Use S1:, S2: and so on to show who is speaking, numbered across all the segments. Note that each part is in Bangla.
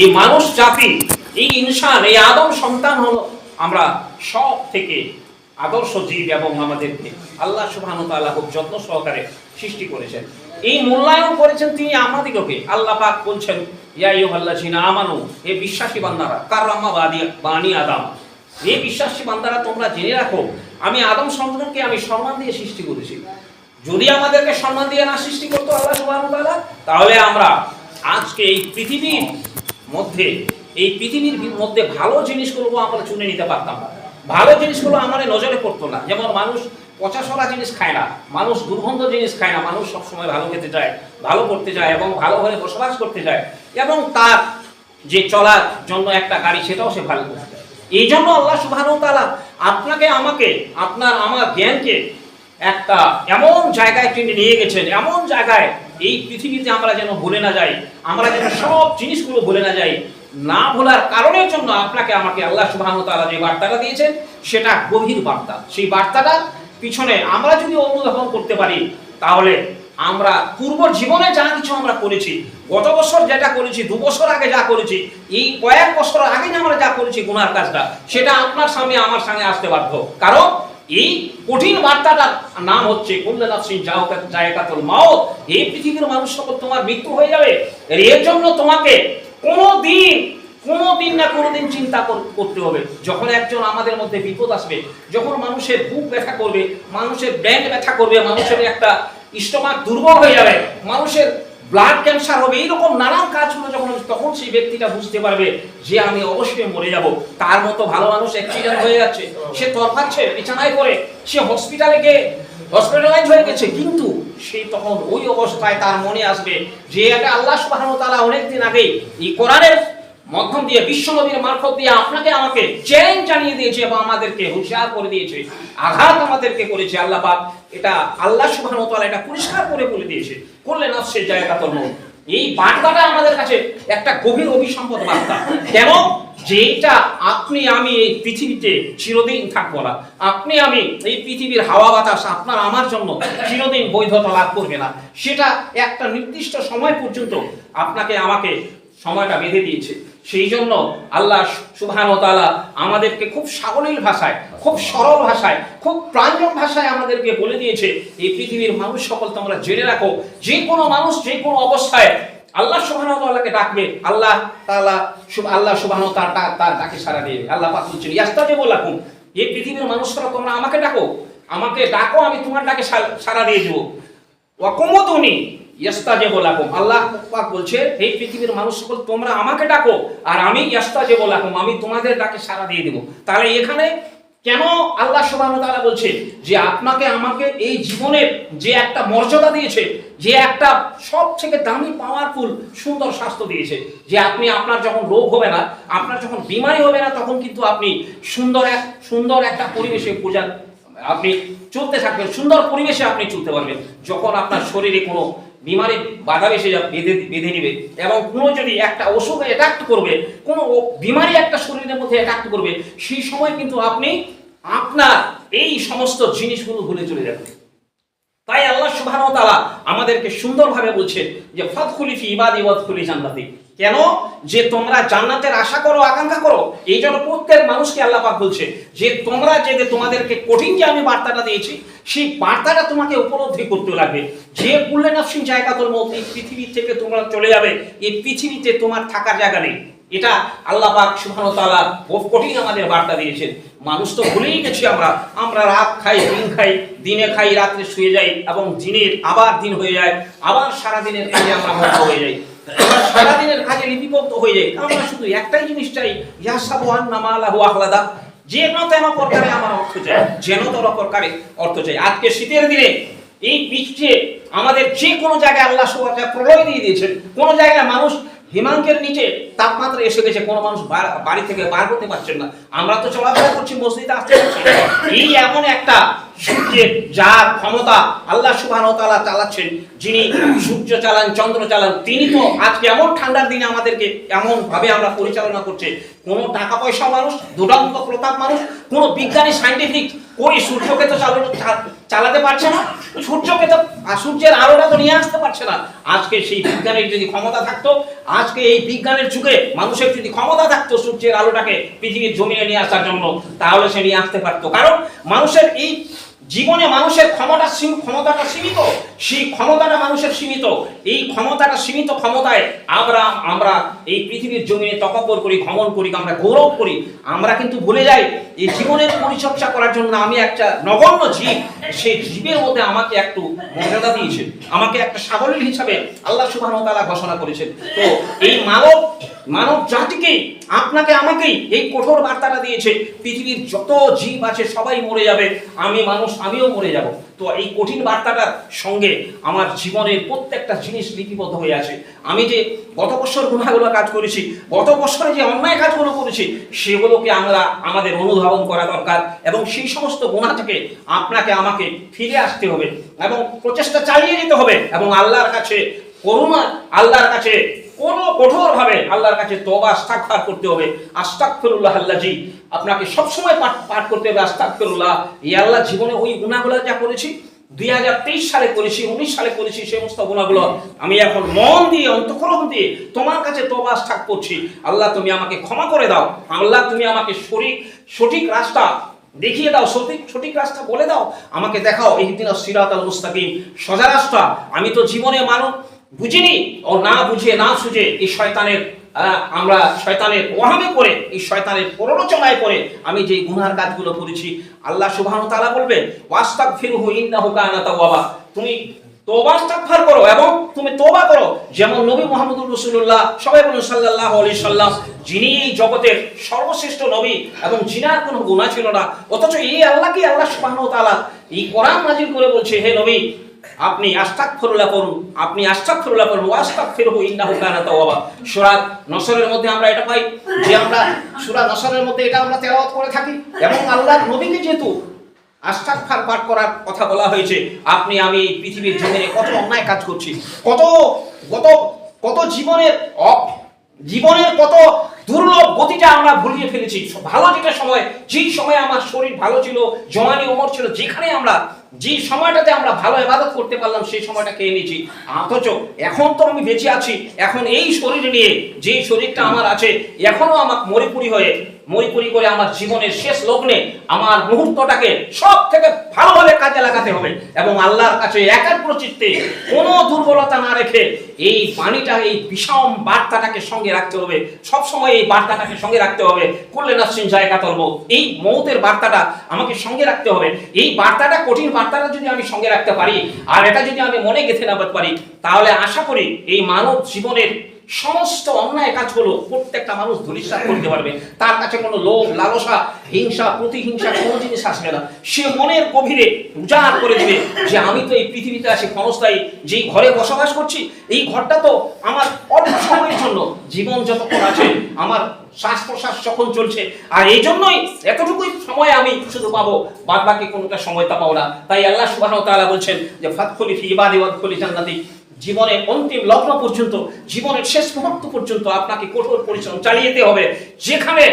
S1: এই মানুষ জাতি, এই ইনসান, এই আদম সন্তান হলো আমরা সব থেকে আদর্শ জীব এবং আমাদেরকে আল্লাহ সুবহান তাআলা খুব যত্ন সহকারে সৃষ্টি করেছেন। এই মূল্যায়ন করেছেন তিনি আমাদিগকে। আল্লাহ পাক বলছেন, ইয়া আইয়ুহাল্লাযিনা আমানু, হে বিশ্বাসী বান্দারা, কাররামা বাদি, বানি আদম এই বিশ্বাসী বান্দারা, তোমরা জেনে রাখো, আমি আদম সন্তানকে আমি সম্মান দিয়ে সৃষ্টি করেছি। যদি আমাদেরকে সম্মান দিয়ে না সৃষ্টি করতো আল্লাহ সুবহানাহু ওয়া তাআলা, তাহলে আমরা আজকে এই পৃথিবীর মধ্যে, এই পৃথিবীর মধ্যে ভালো জিনিসগুলো আমরা চুনে নিতে পারতাম না। ভালো জিনিসগুলো আমাদের নজরে পড়তো না। যেমন মানুষ পচাশোরা জিনিস খায় না, মানুষ দুর্গন্ধ জিনিস খায় না, মানুষ সবসময় ভালো খেতে চায়, ভালো করতে যায় এবং ভালো ভালোভাবে বসবাস করতে যায় এবং তার যে চলার জন্য একটা গাড়ি সেটাও সে ভালো করতে চায় এই জন্য আল্লাহ সুবহানাহু ওয়া তাআলা আপনাকে, আমাকে, আপনার, আমার জ্ঞানকে একটা এমন জায়গায় তিনি নিয়ে গেছেন, এমন জায়গায় এই পৃথিবীতে আমরা যেন ভুলে না যাই, আমরা যেন সব জিনিসগুলো ভুলে না যাই, না ভোলার কারণের জন্য আপনাকে আমাকে আল্লাহ সুবহানাহু ওয়া তাআলা যে বার্তাটা দিয়েছেন, সেটা গভীর বার্তা। সেই বার্তাটা পিছনে আমরা যদি অনুধাবন করতে পারি, তাহলে আমরা পূর্ব জীবনে যা কিছু আমরা করেছি, গত বছর যেটা করেছি, দু বছর আগে যা করেছি, এই কয়েক বছর আগে আমরা যা করেছি গুনার কাজটা, সেটা আপনার সামনে, আমার সামনে আসতে বাধ্য। কারণ এই কঠিন বার্তাটার নাম হচ্ছে কুল্লা নাফসিন জায়গাতুল মাউত। এই পৃথিবীর মানুষ সকল তোমার মৃত্যু হয়ে যাবে। এর জন্য তোমাকে কোনো দিন কোনো না কোনো দিন চিন্তা কর- করতে হবে। যখন একজন আমাদের মধ্যে বিপদ আসবে, যখন মানুষের বুক ব্যথা করবে, মানুষের ব্যান্ড ব্যথা করবে, মানুষের একটা স্টোমাক দুর্বল হয়ে যাবে, মানুষের ব্লাড ক্যান্সার হবে এইরকম নানান কাজগুলো যখন তখন সেই ব্যক্তিটা বুঝতে পারবে যে আমি অবশ্যই মরে যাব। তার মতো ভালো মানুষ অ্যাক্সিডেন্ট হয়ে যাচ্ছে, সে তরফাচ্ছে বিছানায় পড়ে, সে হসপিটালে গিয়ে হসপিটালাইজ হয়ে গেছে। কিন্তু সেই তখন ওই অবস্থায় তার মনে আসবে যে এটা আল্লাহ সুবহানাহু তারা অনেকদিন আগে এই কোরআনের মাধ্যম দিয়ে, বিশ্বনবীর মারফত দিয়ে আপনাকে, আমাকে চ্যালেঞ্জ জানিয়ে দিয়েছে এবং আমাদেরকে হুঁশিয়ার করে দিয়েছে, আঘাত আমাদেরকে করেছে আল্লাহ পাক। এটা আল্লাহ সুবহানাহু ওয়া তাআলা এটা পরিষ্কার করে বলে দিয়েছে। করলে নাফসের জায়গাতল মন এই বার্তাটা আমাদের কাছে একটা গভীর অভিসম্পদ বার্তা। কেন? যেটা আপনি, আমি এই পৃথিবীতে চিরদিন থাকব না। আপনি, আমি এই পৃথিবীর হাওয়া বাতাস আপনার, আমার জন্য চিরদিন বৈধতা লাভ করবে না। সেটা একটা নির্দিষ্ট সময় পর্যন্ত আপনাকে, আমাকে সময়টা বেঁধে দিয়েছে। সেই জন্য আল্লাহ সুবহান তাআলা আমাদেরকে খুব সাবলীল ভাষায়, খুব সরল ভাষায়, খুব প্রাঞ্জক ভাষায় আমাদেরকে বলে দিয়েছে, এই পৃথিবীর মানুষ সকল তোমরা জেনে রাখো, যে কোনো মানুষ যে কোনো অবস্থায় আল্লাহ তাআলাকে ডাকবে, আল্লাহ সুব, আল্লাহ ওয়া তাআলা তার ডাকে সাড়া দেবে। আল্লাহ পাক বলছেন, ইয়াস্তাজিবু লাকুম, এই পৃথিবীর মানুষরা তোমরা আমাকে ডাকো আমাকে ডাকো, আমি তোমার ডাকে সা- সাড়া দিয়ে দেবো। ওয়াকুমুদুনি ইয়াস্তাজিবু লাকুম আল্লাহ পাক বলছে এই পৃথিবীর মানুষ সকল, তোমরা আমাকে ডাকো, আর আমি ইয়াস্তাজিবু লাকুম আমি তোমাদের ডাকে সাড়া দিয়ে দেবো। তাহলে এখানে কেন আল্লাহ সুবহানাহু তাআলা বলছে যে আপনাকে আমাকে এই জীবনের যে একটা মর্যাদা দিয়েছে, যে একটা সব থেকে দামি পাওয়ারফুল সুন্দর স্বাস্থ্য দিয়েছে, যে আপনি, আপনার যখন রোগ হবে না, আপনার যখন বিমারি হবে না, তখন কিন্তু আপনি সুন্দর এক, সুন্দর একটা পরিবেশে পূজা, আপনি চলতে থাকবেন, সুন্দর পরিবেশে আপনি চলতে পারবেন, যখন আপনার শরীরে কোনো বিমারি বাধা এসে যা- বেঁধে বেঁধে নিবে এবং কোনো যদি একটা অসুখে অ্যাটাক্ট করবে, কোনো বিমারি একটা শরীরের মধ্যে অ্যাটাক্ট করবে, সেই সময় কিন্তু আপনি আপনার এই সমস্ত জিনিসগুলো ভুলে চলে যাবেন। তাই আল্লাহ তাআলা আমাদেরকে সুন্দরভাবে বলছেন যে, ফাদখুলি ফি ইবাদি ওয়াদখুলি জান্নাতি। কেন? যে তোমরা জান্নাতের আশা করো, আকাঙ্ক্ষা করো, এই জন্য প্রত্যেক মানুষকে আল্লাহ পাক বলছে, যে তোমরা যে তোমাদেরকে কঠিন যে আমি বার্তাটা দিয়েছি, সেই বার্তাটা তোমাকে উপলব্ধি করতে লাগবে। যে কুল্লে জায়গা তোর মধ্যে এই পৃথিবী থেকে তোমরা চলে যাবে, এই পৃথিবীতে তোমার থাকার জায়গা নেই। এটা আল্লাহ পাক তাআলা বহু কঠিন আমাদের বার্তা দিয়েছেন। মানুষ তো ভুলেই গেছি আমরা। আমরা রাত খাই, দিন খাই, দিনে খাই, রাত্রে শুয়ে যাই এবং দিনের আবার দিন হয়ে যায়, আবার সারা দিনের আমরা হয়ে যাই। এবার সারা দিনের কাজে লিপিবদ্ধ হয়ে যায়। আমরা শুধু একটাই জিনিস চাই আহলাদা যে প্রকারে আমার অর্থ চাই যেন তর প্রকারে অর্থ চাই আজকে শীতের দিনে এই বৃষ্টি আমাদের যে কোনো জায়গায় আল্লাহ সবার প্রলয় দিয়ে দিয়েছেন। কোন জায়গায় মানুষ হিমাঙ্কের নিচে তাপমাত্রা এসে গেছে, কোনো মানুষ বাড়ি থেকে বার করতে পারছেন না। আমরা তো চলাফেরা করছি, মসজিদে আসতে পারছি এই এমন একটা সূর্যের যার ক্ষমতা আল্লাহ সুবহানাহু ওয়া তাআলা চালাচ্ছেন, যিনি সূর্য চালান, চন্দ্র চালান, তিনি তো আজকে এমন ঠান্ডার দিনে আমাদেরকে এমন ভাবে আমরা পরিচালনা করছে। কোনো টাকা পয়সা মানুষ দুরন্ত প্রতাপ মানুষ, কোনো বিজ্ঞানী সাইন্টিফিক ওই সূর্যকে তো চালাতে পারছে না? সূর্যকে তো সূর্যের আলোটা তো নিয়ে আসতে পারছে না। আজকে সেই বিজ্ঞানের যদি ক্ষমতা থাকতো, আজকে এই বিজ্ঞানের যুগে মানুষের যদি ক্ষমতা থাকতো সূর্যের আলোটাকে পৃথিবীর জমিয়ে নিয়ে আসার জন্য, তাহলে সে নিয়ে আসতে পারতো। কারণ মানুষের এই জীবনে মানুষের ক্ষমতা ক্ষমতাটা সীমিত, সেই ক্ষমতাটা মানুষের সীমিত। এই ক্ষমতাটা সীমিত ক্ষমতায় আমরা আমরা এই পৃথিবীর জমিনে তকব্বর করি, ভ্রমণ করি, আমরা গৌরব করি। আমরা কিন্তু ভুলে যাই, এই জীবনের পরিচর্যা করার জন্য আমি একটা নগণ্য জীব সেই জীবের মধ্যে আমাকে একটু মর্যাদা দিয়েছে। আমাকে একটা সাবলীল হিসাবে আল্লাহ ওয়া ঘোষণা করেছেন। তো এই মানব মানব জাতিকে আপনাকে আমাকেই এই কঠোর বার্তাটা দিয়েছে। পৃথিবীর যত জীব আছে সবাই মরে যাবে। আমি মানুষ, আমিও মরে যাব। তো এই কঠিন বার্তাটার সঙ্গে আমার জীবনের প্রত্যেকটা জিনিস লিপিবদ্ধ হয়ে আছে। আমি যে গত বছর গুণাগুলো কাজ করেছি, গত বছরে যে অন্যায় কাজগুলো করেছি, সেগুলোকে আমরা আমাদের অনুধাবন করা দরকার এবং সেই সমস্ত গুণা থেকে আপনাকে আমাকে ফিরে আসতে হবে এবং প্রচেষ্টা চালিয়ে যেতে হবে এবং আল্লাহর কাছে করুণা, আল্লাহর কাছে কোন কঠোর ভাবে আল্লাহর কাছে তোবা আস্তাগফার করতে হবে। আস্তাগফিরুল্লাহ আল্লাহজি আপনাকে সবসময় পাঠ পাঠ করতে হবে আস্তাগফিরুল্লাহ। এই আল্লাহ জীবনে ওই গুনাহগুলো যা করেছি, দুই হাজার তেইশ সালে করেছি, উনিশ সালে করেছি, সেই সমস্ত গুণাগুলো আমি এখন মন দিয়ে, অন্তঃকরণ দিয়ে তোমার কাছে তোবা আস্তাগ করছি। আল্লাহ তুমি আমাকে ক্ষমা করে দাও। আল্লাহ তুমি আমাকে সঠিক সঠিক রাস্তা দেখিয়ে দাও, সঠিক সঠিক রাস্তা বলে দাও। আমাকে দেখাও এই দিন সিরাত আল মুস্তাকিম। সোজা রাস্তা। আমি তো জীবনে মানব বুঝিনি ও না বুঝে, না সুঝে এই শয়তানের আমরা শয়তানের ওহামে করে এই শয়তানের প্ররোচনায় করে আমি যে গুনার কাজগুলো করেছি, আল্লাহ সুবহানাহু তাআলা বলবে ওয়াস্তাগ ফিরহু ইন্নাহু কানা তাওয়াবা। তুমি তোবা করো এবং তুমি তোবা করো। যেমন নবী মুহাম্মদুর রাসূলুল্লাহ, সবাই বলুন সাল্লাল্লাহু আলাইহি সাল্লাম, যিনি এই জগতের সর্বশ্রেষ্ঠ নবী এবং জিনার কোনো গুনাহ ছিল না, অথচ এই আল্লাহকে আল্লাহ সুবহানাহু তাআলা এই কোরআন নাজিল করে বলছে, হে নবী আপনি আস্তাগফিরুল্লাহ করুন, আপনি আস্তাগফিরুল্লাহ করুন, ওয়াস্তাগফিরহু ইন্নাহু কানা তাওয়াবা। সূরা নসরের মধ্যে আমরা এটা পাই যে আমরা, সূরা নসরের মধ্যে এটা আমরা তেলাওয়াত করে থাকি। এবং আল্লাহর নবীকে যেহেতু আস্তাগফার পাঠ করার কথা বলা হয়েছে, আপনি, আমি পৃথিবীর জমিনে কত অন্যায় কাজ করছি, কত কত কত জীবনের জীবনের কত দুর্লভ গতিটা আমরা ভুলিয়ে ফেলেছি। ভালো যেটা সময়, যেই সময় আমার শরীর ভালো ছিল জওয়ানি ওমর ছিল, যেখানে আমরা যে সময়টাতে আমরা ভালো ইবাদত করতে পারলাম, সেই সময়টা খেয়ে নিয়েছি। অথচ এখন তো আমি বেঁচে আছি। এখন এই শরীর নিয়ে যে শরীরটা আমার আছে, এখনও আমার মরিপুরি হয়ে মরিপুরি করে আমার জীবনের শেষ লগ্নে আমার মুহূর্তটাকে সব থেকে ভালোভাবে কাজে লাগাতে হবে এবং আল্লাহর কাছে একাগ্র চিত্তে কোনো দুর্বলতা না রেখে এই পানিটা এই বিষম বার্তাটাকে সঙ্গে রাখতে হবে। সব সময় এই বার্তাটাকে সঙ্গে রাখতে হবে। করলে নাসিন জায়গা তলব এই মৌতের বার্তাটা আমাকে সঙ্গে রাখতে হবে। এই বার্তাটা কঠিন বার্তাটা যদি আমি সঙ্গে রাখতে পারি, আর এটা যদি আমি মনে গেঁথে নেবার পারি, তাহলে আশা করি এই মানব জীবনের সমস্ত অন্যায় কাজগুলো প্রত্যেকটা মানুষ ধরিষ্ঠা করতে পারবে। তার কাছে কোনো লোভ, লালসা, হিংসা, প্রতিহিংসা কোনো জিনিস আসবে না। সে মনের গভীরে উজাড় করে দিবে যে আমি তো এই পৃথিবীতে আছি, ক্ষণস্থায়ী। যেই ঘরে বসবাস করছি, এই ঘরটা তো আমার অল্প সময়ের জন্য। জীবন যতক্ষণ আছে, আমার শ্বাস প্রশ্বাস যখন চলছে, আর এই জন্যই এতটুকুই সময় আমি শুধু পাবো। বাদ বাকি কোনোটা সময় তা পাবো না। তাই আল্লাহ সুবহানাহু ওয়া তাআলা বলছেন যে ফাতখুলি ফি ইবাদি ওয়াদখুলি জান্নাতি। জীবনের অন্তিম লগ্ন পর্যন্ত, জীবনের শেষ মুহূর্ত পর্যন্ত আপনাকে কঠোর পরিশ্রম চালিয়ে যেতে হবে। যেখানে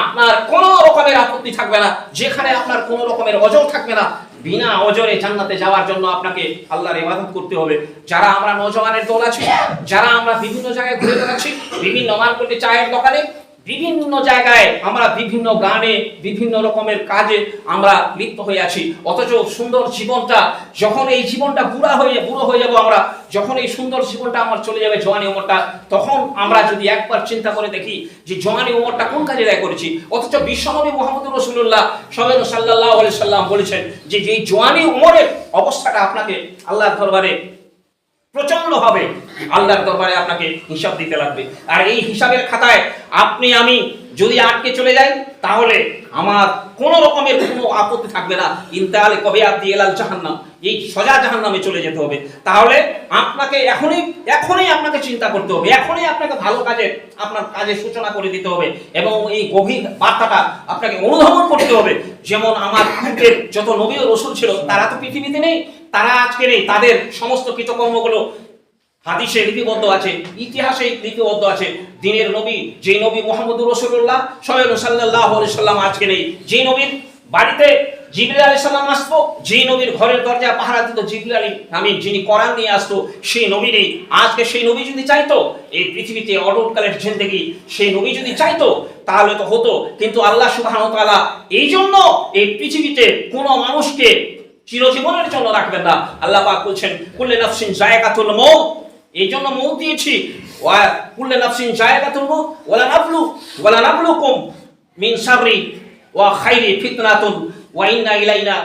S1: আপনার কোনো রকমের আপত্তি থাকবে না, যেখানে আপনার কোনো রকমের অজর থাকবে না, বিনা অজরে জান্নাতে যাওয়ার জন্য আপনাকে আল্লাহর ইবাদত করতে হবে। যারা আমরা নজওয়ানের দল আছি, যারা আমরা বিভিন্ন জায়গায় ঘুরে বেড়াচ্ছি, বিভিন্ন মার্কেটে চায়ের দোকানে বিভিন্ন জায়গায় আমরা বিভিন্ন গানে, বিভিন্ন রকমের কাজে আমরা লিপ্ত হয়ে আছি। অথচ সুন্দর জীবনটা, যখন এই জীবনটা বুড়া হয়ে, বুড়ো হয়ে যাব আমরা, যখন এই সুন্দর জীবনটা আমার চলে যাবে জওয়ানি ওমরটা তখন আমরা যদি একবার চিন্তা করে দেখি যে জওয়ানি ওমরটা কোন কাজে দায় করেছি। অথচ বিশ্বনবী মোহাম্মদ রসুল্লাহ সবেন সাল্লাহ সাল্লাম বলেছেন যে এই জওয়ানি ওমরের অবস্থাটা আপনাকে আল্লাহর দরবারে প্রচণ্ড হবে। আল্লাহর দরবারে আপনাকে হিসাব দিতে লাগবে। আর এই হিসাবের খাতায় আপনি, আমি যদি আটকে চলে যাই, তাহলে আমার কোনো রকমের কোনো আপত্তি থাকবে না। ইন্তালে কবে আপনি এলাল জাহান্নাম। এই সজা জাহান্নামে চলে যেতে হবে। তাহলে আপনাকে এখনই এখনই আপনাকে চিন্তা করতে হবে। এখনই আপনাকে ভালো কাজে, আপনার কাজের সূচনা করে দিতে হবে। এবং এই গভীর বার্তাটা আপনাকে অনুধাবন করতে হবে। যেমন আমার যত নবী রসুল ছিল, তারা তো পৃথিবীতে নেই। তারা আজকে নেই, তাদের সমস্ত কৃতকর্মগুলো হাদিসে লিপিবদ্ধ আছে, ইতিহাসে লিপিবদ্ধ আছে। দিনের নবী যে নবী মোহাম্মদুর রসুল্লাহ সৈয়দ সাল্লাহ সাল্লাম আজকে নেই। যে নবীর বাড়িতে জিবরিল আলাইহিস সালাম আসতো যে নবীর ঘরের দরজা পাহারা দিত জিবরিল আলী আমি যিনি কোরআন নিয়ে আসতো, সেই নবীরই আজকে সেই নবী যদি চাইতো, এই পৃথিবীতে অটলকালের জিন্দেগি, সেই নবী যদি চাইতো, তাহলে তো হতো। কিন্তু আল্লাহ ওয়া এই জন্য এই পৃথিবীতে কোনো মানুষকে চিরজীবনের জন্য রাখবেন না। আল্লাহ পাক বলছেন, কুল্লে নাফসিন জায়গাতুল মৌত এই জন্য মৌ দিয়েছি। ওয়া কুল্লে নাফসিন জায়গাতুল মৌত ওয়ালা নাবলু, ওয়ালা নাবলুকুম মিন সাবরি ওয়া খাইরি ফিতনাতুন, ওয়া ইন্না ইলাইনা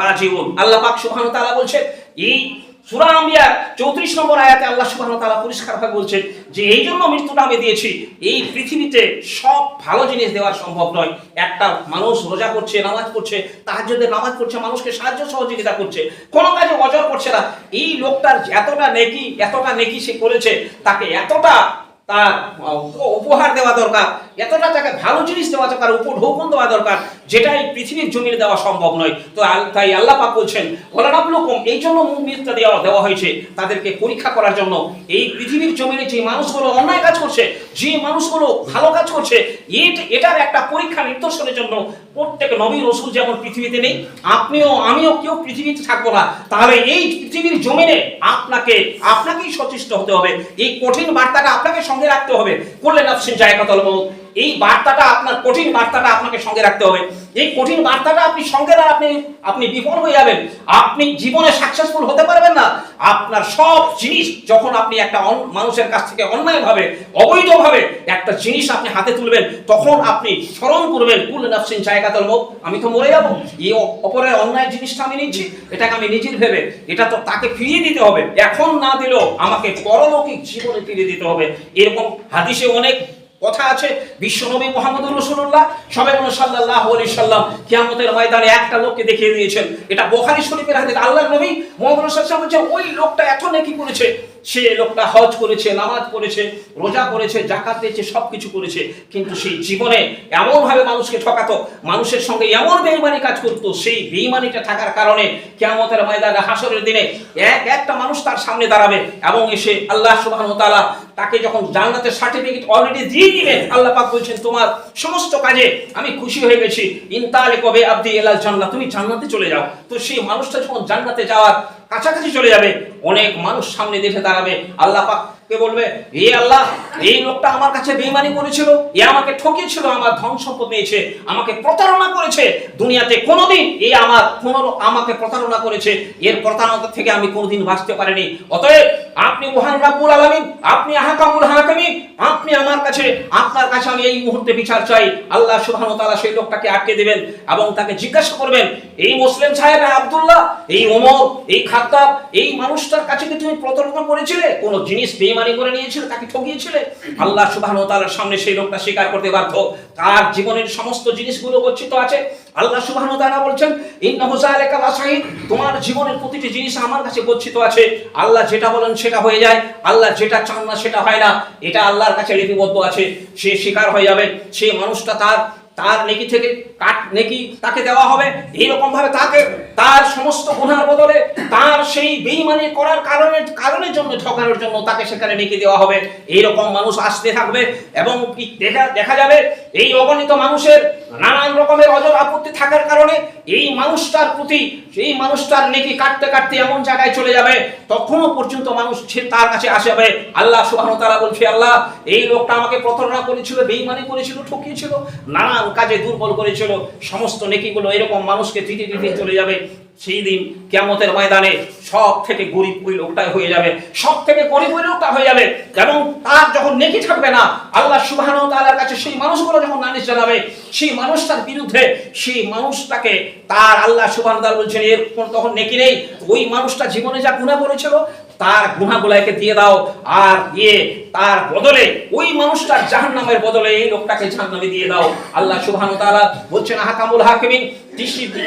S1: রাজিউন। আল্লাহ পাক সুবহানাহু ওয়া তাআলা বলছেন, এই সূরা আম্বিয়া 34 নম্বর আয়াতে আল্লাহ সুবহানাহু ওয়া তাআলা পরিষ্কারভাবে বলছেন যে এই জন্য মৃত্যুটা আমি দিয়েছি। এই পৃথিবীতে সব ভালো জিনিস দেওয়া সম্ভব নয়। একটা মানুষ রোজা করছে, নামাজ পড়ছে, তাহাজ্জুদের নামাজ পড়ছে, মানুষকে সাহায্য সহযোগিতা করছে, কোনো কাজে অজর করছে না। এই লোকটার এতটা নেকি এতটা নেকি সে করেছে, তাকে এতটা তার উপহার দেওয়া দরকার। এতটা তাকে ভালো জিনিস দেওয়া দরকার উপর উপঢৌকন দেওয়া দরকার যেটা এই পৃথিবীর জমিনে দেওয়া সম্ভব নয়। তো তাই আল্লাহ পাক বলছেন ওলানাবলুকুম এই জন্য মুমিনটা দেওয়া দেওয়া হয়েছে তাদেরকে পরীক্ষা করার জন্য। এই পৃথিবীর জমিনে যে মানুষগুলো অন্যায় কাজ করছে, যে মানুষগুলো ভালো কাজ করছে, এট- এটার একটা পরীক্ষা নির্দর্শনের জন্য প্রত্যেক নবী রসুল যেমন পৃথিবীতে নেই, আপনিও, আমিও কেউ পৃথিবীতে থাকব না। তাহলে এই পৃথিবীর জমিনে আপনাকে, আপনাকেই সচেষ্ট হতে হবে। এই কঠিন বার্তাটা আপনাকে সঙ্গে রাখতে হবে। করলে নাফসিন জায়গা তলব এই বার্তাটা আপনার কঠিন বার্তাটা আপনাকে সঙ্গে রাখতে হবে। এই কঠিন বার্তাটা আপনি সঙ্গে না আপনি আপনি বিফল হয়ে যাবেন। আপনি জীবনে সাকসেসফুল হতে পারবেন না। আপনার সব জিনিস যখন আপনি একটা মানুষের কাছ থেকে অন্যায়ভাবে, অবৈধভাবে একটা জিনিস আপনি হাতে তুলবেন, তখন আপনি স্মরণ করবেন, কুল নাফসিন জায়গা তলব আমি তো মরে যাব। এই অপরের অন্যায় জিনিসটা আমি নিচ্ছি এটাকে আমি নিজের ভেবে, এটা তো তাকে ফিরিয়ে দিতে হবে। এখন না দিলেও আমাকে পরলৌকিক জীবনে ফিরিয়ে দিতে হবে। এরকম হাদিসে অনেক কথা আছে বিশ্বনবী মোহাম্মদ রসুল্লাহ সবে সাল্লাহ আলী সাল্লাম কিয়ামতের ময়দানে একটা লোককে দেখিয়ে দিয়েছেন। এটা বোখারি শরীফের হাতে আল্লাহ নবী মোহাম্মদ রসুল্লাহ বলছে, ওই লোকটা এত নাকি করেছে সে লোকটা হজ করেছে, নামাজ পড়েছে, রোজা করেছে জাকাত দিয়েছে সব কিছু করেছে। কিন্তু সেই জীবনে এমনভাবে মানুষকে ঠকাতো, মানুষের সঙ্গে এমন বেইমানি কাজ করতো, সেই বেইমানিটা থাকার কারণে কেয়ামতের ময়দানে হাসরের দিনে এক একটা মানুষ তার সামনে দাঁড়াবে এবং এসে আল্লাহ সুবহানাহু ওয়া তাআলা তাকে যখন জান্নাতের সার্টিফিকেট অলরেডি দিয়ে দিবেন, আল্লাহ পাক বলছেন, তোমার সমস্ত কাজে আমি খুশি হয়ে গেছি। ইনতালে কবে আব্দি এলাল জান্নাত তুমি জান্নাতে চলে যাও। তো সেই মানুষটা যখন জান্নাতে যাওয়ার কাছাকাছি চলে যাবে। অনেক মানুষ সামনে দেখে দাঁড়াবে। আল্লাহ পাক কে বলবে? আল্লাহ, এই লোকটা আমার কাছে বেইমানি করেছিল, এ আমাকে ঠকিয়েছিল, আমার ধন সম্পদ নিয়েছে, আমাকে প্রতারণা করেছে। দুনিয়াতে কোনোদিন আমার আমাকে প্রতারণা করেছে। এর প্রতারণা থেকে আমি কোনোদিন বাঁচতে পারিনি। অতএব আপনি মহান আপনি আপনি আমার কাছে, আপনার কাছে আমি এই মুহূর্তে বিচার চাই। আল্লাহ সুবহানাহু তাআলা সেই লোকটাকে আটকে দিবেন এবং তাকে জিজ্ঞাসা করবেন, এই মুসলিম সাহেব আব্দুল্লাহ, এই ওমর, এই খাত্তাব, এই মানুষটার কাছে কি তুমি প্রতারণা করেছিলে? কোন জিনিস বেইমানি করে নিয়েছিলে, তাকে ঠকিয়েছিলে। আল্লাহ সুবহানাহু ওয়া তাআলার সামনে সেই লোকটা স্বীকার করতে বাধ্য। তার জীবনের সমস্ত জিনিসগুলো গচ্ছিত আছে। আল্লাহ সুবহানাহু ওয়া তাআলা বলছেন তোমার জীবনের প্রতিটি জিনিস আমার কাছে গচ্ছিত আছে। আল্লাহ যেটা বলেন সেটা হয়ে যায়। আল্লাহ যেটা চান না সেটা হয় না। এটা আল্লাহর কাছে লিপিবদ্ধ আছে। সে স্বীকার হয়ে যাবে। সেই মানুষটা তার তার নেকি থেকে কাট নেকি তাকে দেওয়া হবে। এইরকম ভাবে তাকে তার সমস্ত গুণার বদলে তার সেই বেইমানি করার কারণে, কারণের জন্য, ঠকানোর জন্য তাকে সেখানে ডেকে দেওয়া হবে। এইরকম মানুষ আসতে থাকবে এবং দেখা যাবে এই অগণিত মানুষের নানান রকমের অজর আপত্তি থাকার কারণে এই মানুষটার প্রতি, এই মানুষটার নেকি কাটতে কাটতে এমন জায়গায় চলে যাবে, তখনও পর্যন্ত মানুষ সে- তার কাছে আসবে। আল্লাহ সুবহানাহু তারা বলছে, আল্লাহ, এই লোকটা আমাকে প্রতারণা করেছিল বেইমানি করেছিল, ঠকিয়েছিল, নানান কাজে দুর্বল করেছিল, সমস্ত নেকিগুলো এরকম মানুষকে দিতে দিতে চলে যাবে সেই দিন কেমতের ময়দানে সব থেকে গরিব ওই লোকটা হয়ে যাবে সব থেকে গরিব ওই লোকটা হয়ে যাবে, এবং তার যখন নেকি থাকবে না, আল্লাহ সুবাহান তালার কাছে সেই মানুষগুলো যখন নালিশ জানাবে, সেই মানুষটার বিরুদ্ধে সেই মানুষটাকে তার আল্লাহ সুবাহান তাল বলছেন, এর তখন নেকি নেই। ওই মানুষটা জীবনে যা গুণা করেছিল তার গুনাহগুলোকে দিয়ে দাও, আর দিয়ে তার বদলে ওই মানুষটার জাহান্নামের বদলে এই লোকটাকে জাহান্নামে দিয়ে দাও। আল্লাহ সুবহানাহু ওয়া তাআলা বলছেন হাকামুল হাকিমিন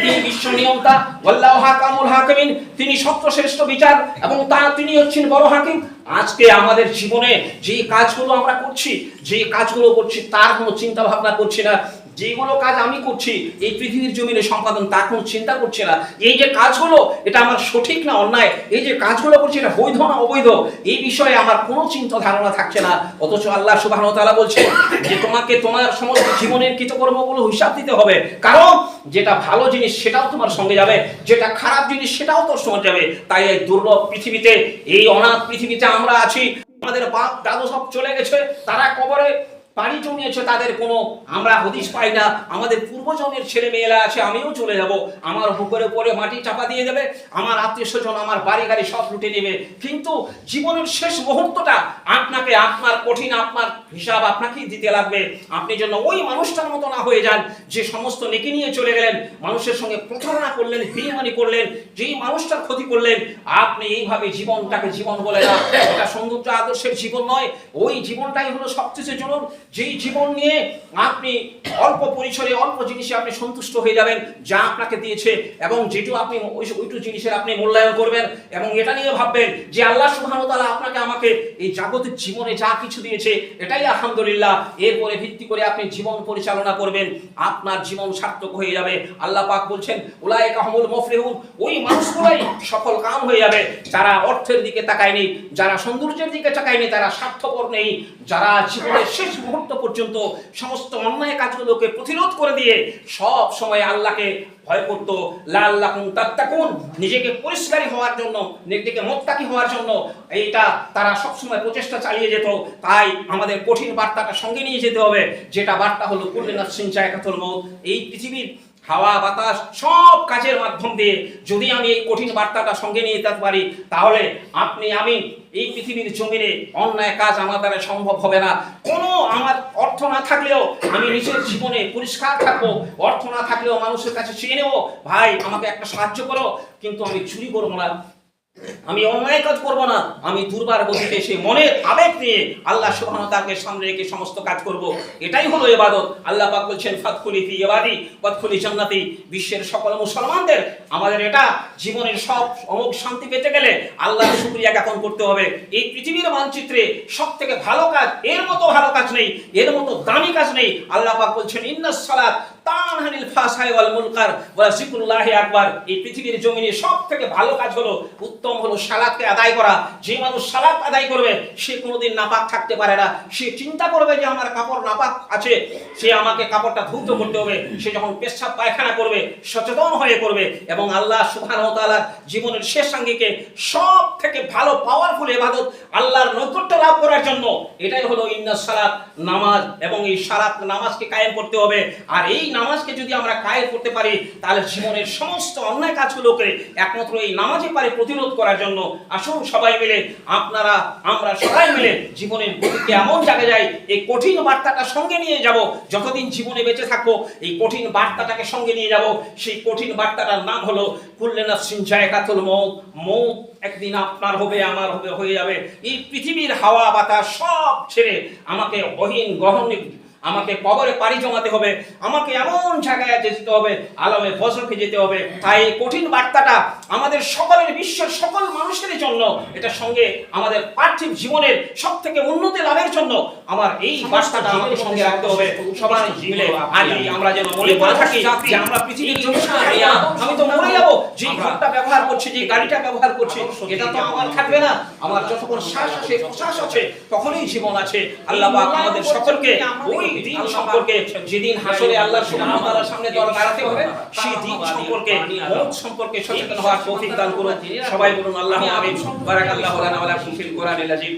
S1: তিনি বিশ্ব নিয়মতা ওয়াল্লাহু হাকামুল হাকিমিন, তিনি সত্যশ্রেষ্ঠ বিচার এবং তা তিনি হচ্ছেন বড় হাকিম। আজকে আমাদের জীবনে যে কাজগুলো আমরা করছি, যে কাজগুলো করছি, তার কোনো চিন্তা ভাবনা করছি না। যেগুলো কাজ আমি করছি, এই পৃথিবীর জমিনে সম্পাদন তার কোনো চিন্তা করছে না। এই যে কাজগুলো, এটা আমার সঠিক না অন্যায়, এই যে কাজগুলো করছি এটা বৈধ না অবৈধ, এই বিষয়ে আমার কোনো চিন্তা ধারণা থাকছে না। অথচ আল্লাহ সুবাহ তাআলা বলছে যে, তোমাকে তোমার সমস্ত জীবনের কৃতকর্মগুলো হিসাব দিতে হবে। কারণ যেটা ভালো জিনিস সেটাও তোমার সঙ্গে যাবে, যেটা খারাপ জিনিস সেটাও তোর সঙ্গে যাবে। তাই এই দুর্লভ পৃথিবীতে, এই অনাথ পৃথিবীতে আমরা আছি। আমাদের বাপ, দাদু সব চলে গেছে, তারা কবরে পানি জমিয়েছে, তাদের কোনো আমরা হদিশ পাই না। আমাদের পূর্বজনের ছেলে মেয়েরা আছে, আমিও চলে যাব। আমার বুকের উপরে মাটি চাপা দিয়ে দেবে। আমার আত্মীয় স্বজন, আমার বাড়ি গাড়ি সব লুটে নেবে। কিন্তু জীবনের শেষ মুহূর্তটা আপনাকে আপনার কঠিন আপনার হিসাব আপনাকেই দিতে লাগবে। আপনি যেন ওই মানুষটার মতো না হয়ে যান, যে সমস্ত নেকি নিয়ে চলে গেলেন, মানুষের সঙ্গে প্রতারণা করলেন, বেইমানি করলেন, যেই মানুষটার ক্ষতি করলেন, আপনি এইভাবে জীবনটাকে জীবন বলে না। এটা সৌন্দর্য আদর্শের জীবন নয়। ওই জীবনটাই হলো সবচেয়ে জরুর যেই জীবন নিয়ে আপনি অল্প পরিসরে, অল্প জিনিসে আপনি সন্তুষ্ট হয়ে যাবেন, যা আপনাকে দিয়েছে, এবং যেটু আপনি ওই ওইটু জিনিসের আপনি মূল্যায়ন করবেন, এবং এটা নিয়ে ভাববেন যে আল্লাহ ওয়া আপনাকে আমাকে এই জাগতিক জীবনে যা কিছু দিয়েছে, এটাই আলহামদুলিল্লাহ। এরপরে ভিত্তি করে আপনি জীবন পরিচালনা করবেন, আপনার জীবন সার্থক হয়ে যাবে। আল্লাহ পাক বলছেন, উলাইকা হুমুল মুফলিহুন। ওই মানুষগুলোই সফল কাম হয়ে যাবে। যারা অর্থের দিকে তাকায়নি, যারা সৌন্দর্যের দিকে তাকায়নি, তারা স্বার্থপর নেই। যারা জীবনের শেষ মুহূর্ত পর্যন্ত সমস্ত অন্যায় কাজগুলোকে প্রতিরোধ করে দিয়ে সব সময় আল্লাহকে ভয় করতো। লাল্লাকুম তাত্তাকুন। নিজেকে পরিষ্কারী হওয়ার জন্য, নিজেকে মোত্তাকি হওয়ার জন্য এইটা তারা সবসময় প্রচেষ্টা চালিয়ে যেত। তাই আমাদের কঠিন বার্তাটা সঙ্গে নিয়ে যেতে হবে, যেটা বার্তা হলো কুল্লিনাথ সিংচায় কাতল মৌত এই পৃথিবীর হাওয়া, বাতাস সব কাজের মাধ্যম দিয়ে যদি আমি এই কঠিন বার্তাটা সঙ্গে নিয়ে যেতে পারি, তাহলে আপনি, আমি এই পৃথিবীর জমিনে অন্যায় কাজ আমার দ্বারা সম্ভব হবে না। কোনো আমার অর্থ না থাকলেও আমি নিজের জীবনে পরিষ্কার থাকব, অর্থ না থাকলেও মানুষের কাছে চেয়ে নেব। ভাই, আমাকে একটা সাহায্য করো, কিন্তু আমি চুরি করব না। আমি অন্যায় কাজ করব না। আমি দুর্বার গতিতে সে মনের আবেগ নিয়ে আল্লাহ তাআলাকে সামনে রেখে সমস্ত কাজ করব। এটাই হলো ইবাদত। আল্লাহ পাক বলছেন, ফাদখুলি ফি ইবাদি, ওয়াদখুলি জান্নাতি। বিশ্বের সকল মুসলমানদের আমাদের এটা জীবনের সব অমোঘ শান্তি পেতে গেলে আল্লাহর শুকরিয়া জ্ঞাপন করতে হবে। এই পৃথিবীর মানচিত্রে সব থেকে ভালো কাজ, এর মতো ভালো কাজ নেই, এর মতো দামি কাজ নেই। আল্লাহ পাক বলছেন, ইন্নাস সালাত তানহানিল ফাসাই ওয়াল মুনকার ওয়া যিকরুল্লাহি আকবার। এই পৃথিবীর জমিনে সবথেকে ভালো কাজ হলো, উত্তম হলো সালাতকে আদায় করা। যে মানুষ সালাত আদায় করবে, সে কোনোদিন নাপাক থাকতে পারে না। সে চিন্তা করবে যে আমার কাপড় নাপাক আছে। সে আমাকে কাপড়টা ধৌত করতে হবে। সে যখন পেশাব পায়খানা করবে, সচেতন হয়ে করবে এবং আল্লাহ সুবহানাহু তাআলার জীবনের শেষ আঙ্গিকে সব থেকে ভালো পাওয়ারফুল ইবাদত আল্লাহর নৈকট্য লাভ করার জন্য এটাই হলো ইন্নাস সালাত নামাজ এবং এই সালাত নামাজকে কায়েম করতে হবে। আর এই নামাজকে যদি আমরা কায়ে করতে পারি, তাহলে জীবনের সমস্ত অন্যায় কাজগুলোকে একমাত্র এই নামাজে পারে প্রতিরোধ করার জন্য আসুন সবাই মিলে, আপনারা, আমরা সবাই মিলে জীবনের গতিকে এমন জায়গায় যাই, এই কঠিন বার্তাটা সঙ্গে নিয়ে যাব, যতদিন জীবনে বেঁচে থাকব, এই কঠিন বার্তাটাকে সঙ্গে নিয়ে যাব। সেই কঠিন বার্তাটার নাম হলো, কুল্লেনা সিনচায় কাতুল মৌত মৌত একদিন আপনার হবে, আমার হবে, হয়ে যাবে। এই পৃথিবীর হাওয়া, বাতাস সব ছেড়ে আমাকে অহীন গহন আমাকে কবরে পাড়ি জমাতে হবে আমাকে এমন জায়গায় যেতে হবে আলমে ফজরকে যেতে হবে। তাই এই কঠিন বার্তাটা আমাদের সকলের বিশ্বের সকল মানুষের জন্য এটা সঙ্গে আমাদের পার্থিব জীবনের সব থেকে উন্নতি লাভের জন্য আমার এই বার্তাটা আমাদের সঙ্গে রাখতে হবে। সবাই মিলে আজ আমরা যেন মনে করে থাকি যে আমরা পৃথিবীর জন্য আমি তো মরে যাব যে ঘরটা ব্যবহার করছি যে গাড়িটা ব্যবহার করছি এটা তো আমার থাকবে না। আমার যতক্ষণ শ্বাস আছে প্রশ্বাস আছে তখনই জীবন আছে। আল্লাহ আমাদের সকলকে ওই দিন সম্পর্কে যেদিন হাসরে আল্লাহ সুবহানাহু ওয়া তাআলার সামনে দর দাঁড়াতে হবে সেই দিন সম্পর্কে মৌত সম্পর্কে সচেতন হওয়ার তৌফিক দান করুন। সবাই বলুন আল্লাহ আমিন বারাকাল্লাহু লানা ওয়া লাকুম ফিল কোরআনিল আযীম।